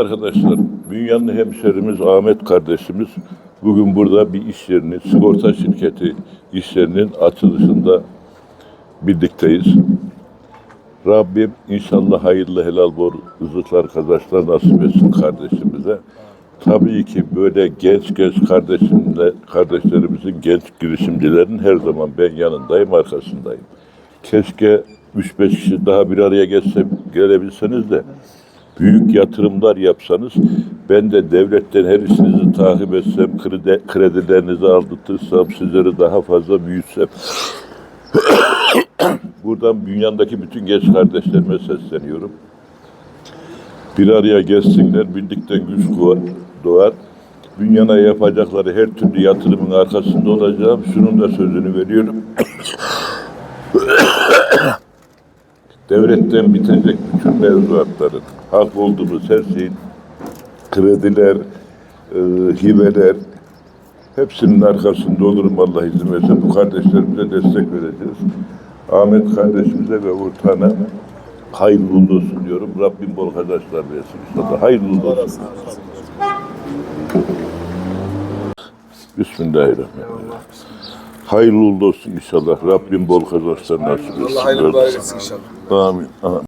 arkadaşlar, dünyanın hemşerimiz Ahmet kardeşimiz bugün burada bir iş yerini, sigorta şirketi işlerinin açılışında birlikteyiz. Rabbim inşallah hayırlı helal bol rızıklar kazançlar nasip etsin kardeşimize. Tabii ki böyle genç genç kardeşimle, kardeşlerimizin genç girişimcilerin her zaman ben yanındayım, arkasındayım. Keşke 3-5 kişi daha bir araya gelse, gelebilseniz de büyük yatırımlar yapsanız ben de devletten her işinizi takip etsem, kredi, kredilerinizi aldırtırsam, sizleri daha fazla büyütsem. Buradan dünyadaki bütün genç kardeşlerime sesleniyorum. Bir araya gelsinler, birlikten güç doğar. Dünyana yapacakları her türlü yatırımın arkasında olacağım. Şunun da sözünü veriyorum. Devletten bitecek bütün mevzuatların, hak olduğumuz her şeyin, krediler, e, hibeler, hepsinin arkasında olurum Allah izin verirse. Bu kardeşlerimize destek vereceğiz. Ahmet kardeşimize ve ortağına hayırlı olsun diyorum. Rabbim bol kazançlar versin inşallah. Hayırlı olsun. Bismillahirrahmanirrahim. Hayırlı uğurlu olsun inşallah. Rabbim bol kazançlar nasip etsin. Allah hayırlı mübarek etsin inşallah. Amin. Amin.